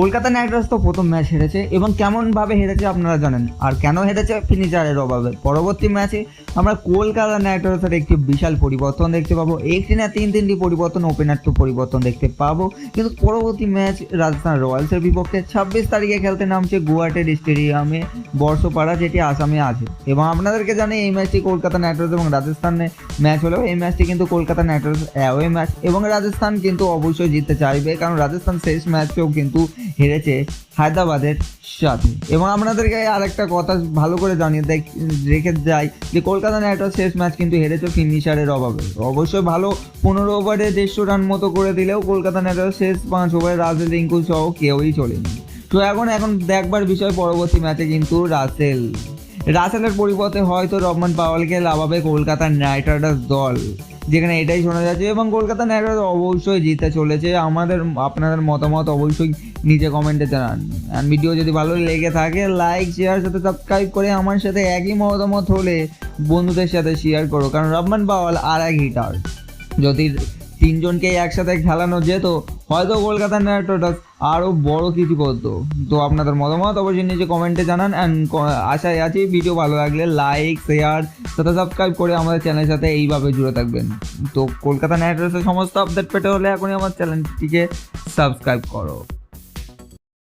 Kolkata Knight Riders তো প্রথম match হেরেছে এবং কেমনভাবে হেরেছে আপনারা জানেন। আর কেন হেরেছে ফিনিচারের অভাবে। পরবর্তী ম্যাচে আমরা কলকাতা নাইট রাইডার্সের একটি বিশাল পরিবর্তন দেখতে পাবো। একটি না তিন তিনটি পরিবর্তন ওপেনার তো পরিবর্তন দেখতে পাবো। কিন্তু পরবর্তী ম্যাচ রাজস্থান রয়্যালসের বিপক্ষে ছাব্বিশ তারিখে খেলতে নামছে গুয়াহাটের স্টেডিয়ামে বর্ষপাড়া, যেটি আসামে আছে। এবং আপনাদেরকে জানি এই ম্যাচটি কলকাতা নাইট রাইডার্স এবং রাজস্থানের ম্যাচ হলেও, এই ম্যাচটি কিন্তু Kolkata Knight Riders away match এবং রাজস্থান কিন্তু অবশ্যই জিততে চাইবে। কারণ রাজস্থান শেষ ম্যাচেও কিন্তু হেরেছে হায়দ্রাবাদের সাথে এবং আপনাদেরকে আরেকটা কথা ভালো করে জানিয়ে দেখ, রেখে যাই যে কলকাতা নাইট রাইডার্স শেষ ম্যাচ কিন্তু হেরেছে ফিনিশারের অভাবে। অবশ্যই ভালো পনেরো ওভারে দেড়শো রান মতো করে দিলেও কলকাতা নাইট রাইডার্স শেষ পাঁচ ওভারে রাজেল রিঙ্কু সহ কেউই চলেনি। তো এখন এখন দেখবার বিষয় পরবর্তী ম্যাচে কিন্তু রাসেল। রাসেলের পরিবর্তে হয়তো রহমান পাওয়ালকে লাভাবে কলকাতা নাইট রাইডার্স দল। যেখানে এটাই শোনা যাচ্ছে এবং কলকাতা নাইট রাইডার্স অবশ্যই জিতে চলেছে। আমাদের, আপনাদের মতামত অবশ্যই নিচে কমেন্টে জানান। আর ভিডিও যদি ভালো লেগে থাকে লাইক শেয়ার সাথে সাবস্ক্রাইব করে আমার সাথে একই মতামত হলে বন্ধুদের সাথে শেয়ার করো। কারণ রহমান পাওয়াল আর এক হিটার যদি তিনজনকে একসাথে খেলানো যেত, হয়তো কলকাতা নাইট রাইডার্স আরও বড় কিছু করতো। তো আপনাদের মতামত অবশ্যই নিচে কমেন্টে জানান অ্যান্ড আশায় আছি ভিডিও ভালো লাগলে লাইক শেয়ার সাথে সাবস্ক্রাইব করে আমাদের চ্যানেলের সাথে এইভাবে জুড়ে থাকবেন। তো কলকাতা নাইট রাইডার্সের সমস্ত আপডেট পেতে হলে এখনই আমার চ্যানেলটিকে সাবস্ক্রাইব করো।